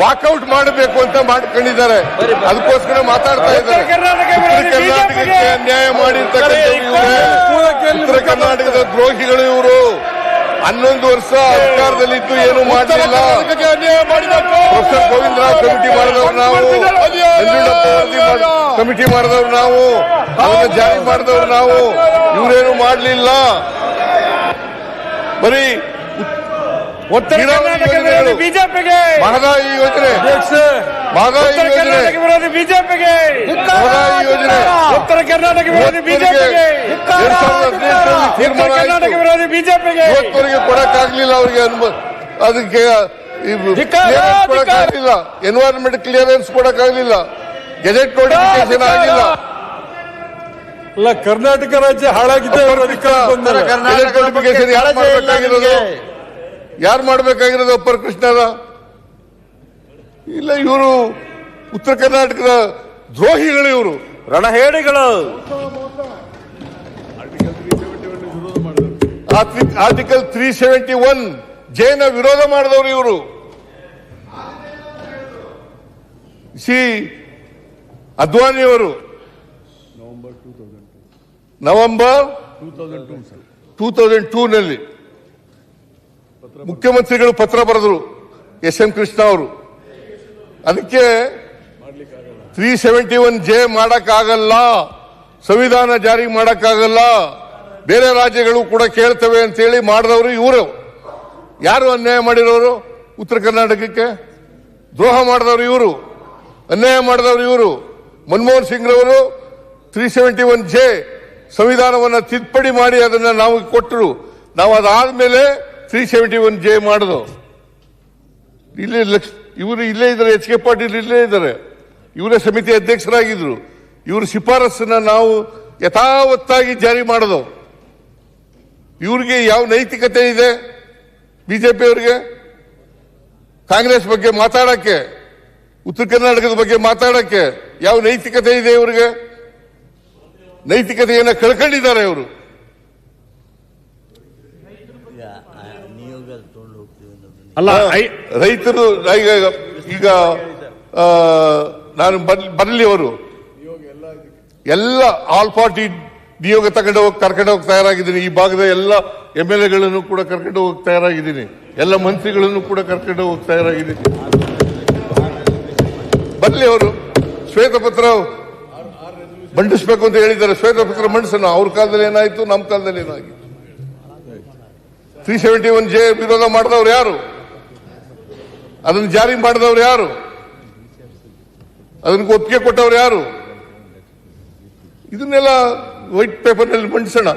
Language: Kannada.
ವಾಕೌಟ್ ಮಾಡಬೇಕು ಅಂತ ಮಾಡ್ಕೊಂಡಿದ್ದಾರೆ. ಅದಕ್ಕೋಸ್ಕರ ಮಾತಾಡ್ತಾ ಇದ್ದಾರೆ. ಕರ್ನಾಟಕ ಕರ್ನಾಟಕಕ್ಕೆ ಅನ್ಯಾಯ ಮಾಡಿರ್ತಕ್ಕಂಥ ಉತ್ತರ ಕರ್ನಾಟಕದ ದ್ರೋಹಿಗಳು ಇವರು. ಹನ್ನೊಂದು ವರ್ಷ ಅಧಿಕಾರದಲ್ಲಿದ್ದು ಏನು ಮಾಡಲಿಲ್ಲ. ಪ್ರೊಫೆಸರ್ ಗೋವಿಂದರಾವ್ ಕಮಿಟಿ ಮಾಡಿದವರು ನಾವು. ಕಮಿಟಿ ಮಾಡಿದವರು ನಾವು. ಅದನ್ನು ಜಾರಿ ಮಾಡಿದವರು ನಾವು. ಇವರೇನು ಮಾಡಲಿಲ್ಲ. ಬರೀ ಉತ್ತರ ನೀರಾವರಿ ಕರ್ನಾಟಕ ವಿರೋಧಿ ಯೋಜನೆಗಳು. ಬಿಜೆಪಿಗೆ ಮಹದಾಯಿ ಯೋಜನೆ. ಮಹದಾಯಿ ಯೋಜನೆ. ವಿರೋಧಿ ಬಿಜೆಪಿಗೆ. ಮಹದಾಯಿ ಯೋಜನೆ. ಉತ್ತರ ಕರ್ನಾಟಕ ವಿರೋಧಿ ಬಿಜೆಪಿಗೆ. ಎರಡ್ ಸಾವಿರದ ಹದಿನೆಂಟರಲ್ಲಿ ಉತ್ತರ ತೀರ್ಮಾನ ಕರ್ನಾಟಕ ವಿರೋಧಿ ಬಿಜೆಪಿಗೆ. ಇವತ್ತವರೆಗೆ ಕೊಡಕ್ಕಾಗ್ಲಿಲ್ಲ ಅವ್ರಿಗೆ ಅದಕ್ಕೆ ಕ್ಲಿಯರೆನ್ಸ್ ಕೊಡಕ್ಕಾಗ್ಲಿಲ್ಲ. ಎನ್ವೈರನ್ಮೆಂಟ್ ಕ್ಲಿಯರೆನ್ಸ್ ಕೊಡಕ್ಕಾಗ್ಲಿಲ್ಲ. ಗೆಜೆಟ್ ನೋಟಿಫಿಕೇಶನ್ ಆಗಿಲ್ಲ. ಅಲ್ಲ ಕರ್ನಾಟಕ ರಾಜ್ಯ ಹಾಳಾಗಿದೆ ಗೆಜೆಟ್ ನೋಟಿಫಿಕೇಶನ್ ಯಾರು ಮಾಡ್ಬೇಕಾಗಿರೋದು? ಯಾರು ಮಾಡ್ಬೇಕಾಗಿರೋದು ಅಪ್ಪರ್ ಕೃಷ್ಣರ? ಇಲ್ಲ, ಇವರು ಉತ್ತರ ಕರ್ನಾಟಕದ ದ್ರೋಹಿಗಳು ಇವರು, ರಣಹೇಡಿಗಳು. ಆರ್ಟಿಕಲ್ ತ್ರೀ ಸೆವೆಂಟಿ ಒನ್, ಜೈನ ವಿರೋಧ ಮಾಡಿದವರು ಇವರು. ಸಿ ಅದ್ವಾನಿಯವರು ನವೆಂಬರ್ ಟೂ ತೌಸಂಡ್ ಟೂ. ನಲ್ಲಿ ಮುಖ್ಯಮಂತ್ರಿಗಳು ಪತ್ರ ಬರೆದರು ಎಸ್ ಎಂ ಕೃಷ್ಣ ಅವರು. ಅದಕ್ಕೆ ತ್ರೀ ಸೆವೆಂಟಿ ಒನ್ ಜೆ ಮಾಡಕ್ಕಾಗಲ್ಲ, ಸಂವಿಧಾನ ಜಾರಿ ಮಾಡಕ್ಕಾಗಲ್ಲ, ಬೇರೆ ರಾಜ್ಯಗಳು ಕೂಡ ಕೇಳ್ತವೆ ಅಂತೇಳಿ ಮಾಡಿದವರು ಇವರು. ಯಾರು ಅನ್ಯಾಯ ಮಾಡಿರೋರು? ಉತ್ತರ ಕರ್ನಾಟಕಕ್ಕೆ ದ್ರೋಹ ಮಾಡಿದವರು ಇವರು, ಅನ್ಯಾಯ ಮಾಡಿದವರು ಇವರು. ಮನಮೋಹನ್ ಸಿಂಗ್ ರವರು ತ್ರೀ ಸೆವೆಂಟಿ ಒನ್ ಜೆ ಸಂವಿಧಾನವನ್ನು ತಿದ್ದುಪಡಿ ಮಾಡಿ ಅದನ್ನ ನಾವು ಕೊಟ್ಟರು. ನಾವು ಅದಾದ್ಮೇಲೆ ತ್ರೀ ಸೆವೆಂಟಿ ಒನ್ ಜೆ ಮಾಡಿದ್ರು ಇಲ್ಲಿ ಲಕ್ಷ ಇವರು ಇಲ್ಲೇ ಇದ್ದಾರೆ, ಎಚ್ ಕೆ ಪಾಟೀಲ್ ಇಲ್ಲೇ ಇದ್ದಾರೆ. ಇವರೇ ಸಮಿತಿ ಅಧ್ಯಕ್ಷರಾಗಿದ್ರು. ಇವ್ರ ಶಿಫಾರಸ್ಸನ್ನ ನಾವು ಯಥಾವತ್ತಾಗಿ ಜಾರಿ ಮಾಡೋದು. ಇವ್ರಿಗೆ ಯಾವ ನೈತಿಕತೆ ಇದೆ? ಬಿಜೆಪಿ ಅವರಿಗೆ ಕಾಂಗ್ರೆಸ್ ಬಗ್ಗೆ ಮಾತಾಡಕ್ಕೆ? ಉತ್ತರ ಕರ್ನಾಟಕದ ಬಗ್ಗೆ ಮಾತಾಡಕ್ಕೆ ಯಾವ ನೈತಿಕತೆ ಇದೆ ಇವರಿಗೆ? ನೈತಿಕತೆಯನ್ನ ಕಳ್ಕೊಂಡಿದ್ದಾರೆ ಇವರು ನಿಯೋಗ ತಗೊಂಡು ಹೋಗ್ತೀವಿ ಅನ್ನೋದನ್ನ ಅಲ್ಲ ರೈತರು ಈಗ ಈಗ ನಾನು ಬರಲಿ ಅವರು ಎಲ್ಲ ಆಲ್ ಪಾರ್ಟಿ ನಿಯೋಗ ತಗೊಂಡು ಹೋಗಿ, ಕರ್ಕೊಂಡು ಹೋಗಿ ತಯಾರಾಗಿದ್ದೀನಿ. ಈ ಭಾಗದ ಎಲ್ಲ ಎಂ ಎಲ್ ಎಗಳನ್ನು ಕೂಡ ಕರ್ಕೊಂಡು ಹೋಗಿ ತಯಾರಾಗಿದ್ದೀನಿ. ಎಲ್ಲ ಮಂತ್ರಿಗಳನ್ನು ಕೂಡ ಕರ್ಕೊಂಡು ಹೋಗಿ ತಯಾರಾಗಿದ್ದೀನಿ. ಬರಲಿ ಅವರು ಶ್ವೇತಪತ್ರ ಮಂಡಿಸ್ಬೇಕು ಅಂತ ಹೇಳಿದ್ದಾರೆ. ಶ್ವೇತಪತ್ರ ಮಂಡಿಸೋಣ. ಅವ್ರ ಕಾಲದಲ್ಲಿ ಏನಾಯ್ತು? ನಮ್ಮ ಕಾಲದಲ್ಲಿ ಏನಾಗಿತ್ತು ತ್ರೀ ಸೆವೆಂಟಿ ಒನ್ ಜೆ ವಿರೋಧ ಮಾಡಿದವರು ಯಾರು? ಅದನ್ನು ಜಾರಿ ಮಾಡಿದವರು ಯಾರು? ಅದನ್ನು ಒಪ್ಪಿಗೆ ಕೊಟ್ಟವ್ರು ಯಾರು? ಇದನ್ನೆಲ್ಲ ವೈಟ್ ಪೇಪರ್ನಲ್ಲಿ ಮಂಡಿಸೋಣ.